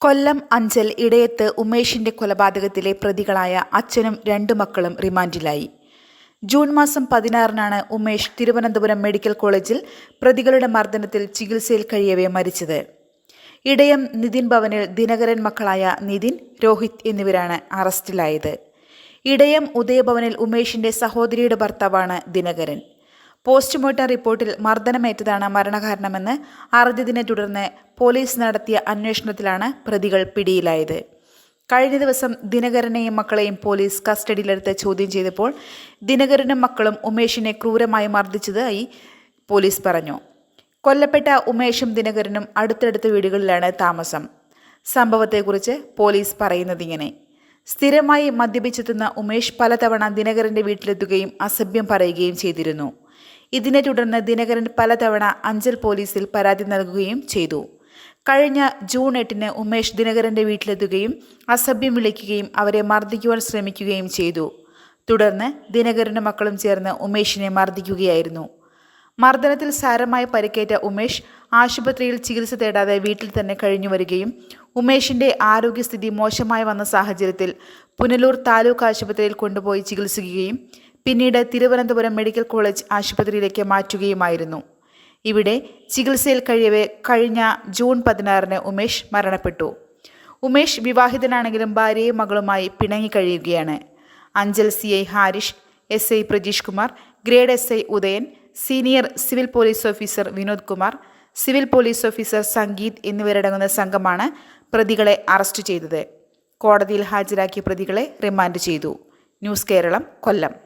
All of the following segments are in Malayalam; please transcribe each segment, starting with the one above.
കൊല്ലം അഞ്ചൽ ഇടയത്ത് ഉമേഷിന്റെ കൊലപാതകത്തിലെ പ്രതികളായ അച്ഛനും രണ്ടു മക്കളും റിമാൻഡിലായി. ജൂൺ മാസം പതിനാറിനാണ് ഉമേഷ് തിരുവനന്തപുരം മെഡിക്കൽ കോളേജിൽ പ്രതികളുടെ മർദ്ദനത്തിൽ ചികിത്സയിൽ കഴിയവേ മരിച്ചത്. ഇടയം നിതിൻ ഭവനിൽ ദിനകരൻ മക്കളായ നിതിൻ രോഹിത് എന്നിവരാണ് അറസ്റ്റിലായത്. ഇടയം ഉദയഭവനിൽ ഉമേഷിന്റെ സഹോദരിയുടെ ഭർത്താവാണ് ദിനകരൻ. പോസ്റ്റ്മോർട്ടം റിപ്പോർട്ടിൽ മർദ്ദനമേറ്റതാണ് മരണകാരണമെന്ന് അറിഞ്ഞതിനെ തുടർന്ന് പോലീസ് നടത്തിയ അന്വേഷണത്തിലാണ് പ്രതികൾ പിടിയിലായത്. കഴിഞ്ഞ ദിവസം ദിനകരനെയും മക്കളെയും പോലീസ് കസ്റ്റഡിയിലെടുത്ത് ചോദ്യം ചെയ്തപ്പോൾ ദിനകരനും മക്കളും ഉമേഷിനെ ക്രൂരമായി മർദ്ദിച്ചതായി പോലീസ് പറഞ്ഞു. കൊല്ലപ്പെട്ട ഉമേഷും ദിനകരനും അടുത്തടുത്ത വീടുകളിലാണ് താമസം. സംഭവത്തെക്കുറിച്ച് പോലീസ് പറയുന്നതിങ്ങനെ. സ്ഥിരമായി മദ്യപിച്ചെത്തുന്ന ഉമേഷ് പലതവണ ദിനകരന്റെ വീട്ടിലെത്തുകയും അസഭ്യം പറയുകയും ചെയ്തിരുന്നു. ഇതിനെ തുടർന്ന് ദിനകരൻ പലതവണ അഞ്ചൽ പോലീസിൽ പരാതി നൽകുകയും ചെയ്തു. കഴിഞ്ഞ ജൂൺ എട്ടിന് ഉമേഷ് ദിനകരന്റെ വീട്ടിലെത്തുകയും അസഭ്യം വിളിക്കുകയും അവരെ മർദ്ദിക്കുവാൻ ശ്രമിക്കുകയും ചെയ്തു. തുടർന്ന് ദിനകരനും മക്കളും ചേർന്ന് ഉമേഷിനെ മർദ്ദിക്കുകയായിരുന്നു. മർദ്ദനത്തിൽ സാരമായി പരിക്കേറ്റ ഉമേഷ് ആശുപത്രിയിൽ ചികിത്സ തേടാതെ വീട്ടിൽ തന്നെ കഴിഞ്ഞു വരികയും ഉമേഷിന്റെ ആരോഗ്യസ്ഥിതി മോശമായി വന്ന സാഹചര്യത്തിൽ പുനലൂർ താലൂക്ക് ആശുപത്രിയിൽ കൊണ്ടുപോയി ചികിത്സിക്കുകയും പിന്നീട് തിരുവനന്തപുരം മെഡിക്കൽ കോളേജ് ആശുപത്രിയിലേക്ക് മാറ്റുകയുമായിരുന്നു. ഇവിടെ ചികിത്സയിൽ കഴിയവേ കഴിഞ്ഞ ജൂൺ പതിനാറിന് ഉമേഷ് മരണപ്പെട്ടു. ഉമേഷ് വിവാഹിതനാണെങ്കിലും ഭാര്യയും മകളുമായി പിണങ്ങി കഴിയുകയാണ്. Anchal C I Harish S I Prajeesh Kumar grade S I Udayan senior civil police officer Vinod Kumar civil police officer Sangeeth എന്നിവരടങ്ങുന്ന സംഘമാണ് പ്രതികളെ അറസ്റ്റ് ചെയ്തത്. കോടതിയിൽ ഹാജരാക്കിയ പ്രതികളെ റിമാൻഡ് ചെയ്തു. ന്യൂസ് കേരളം കൊല്ലം.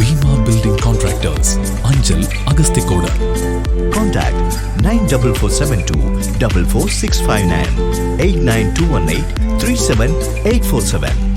Building contractors Anchal Agasthikode Contact 94472 44659 89218 37847.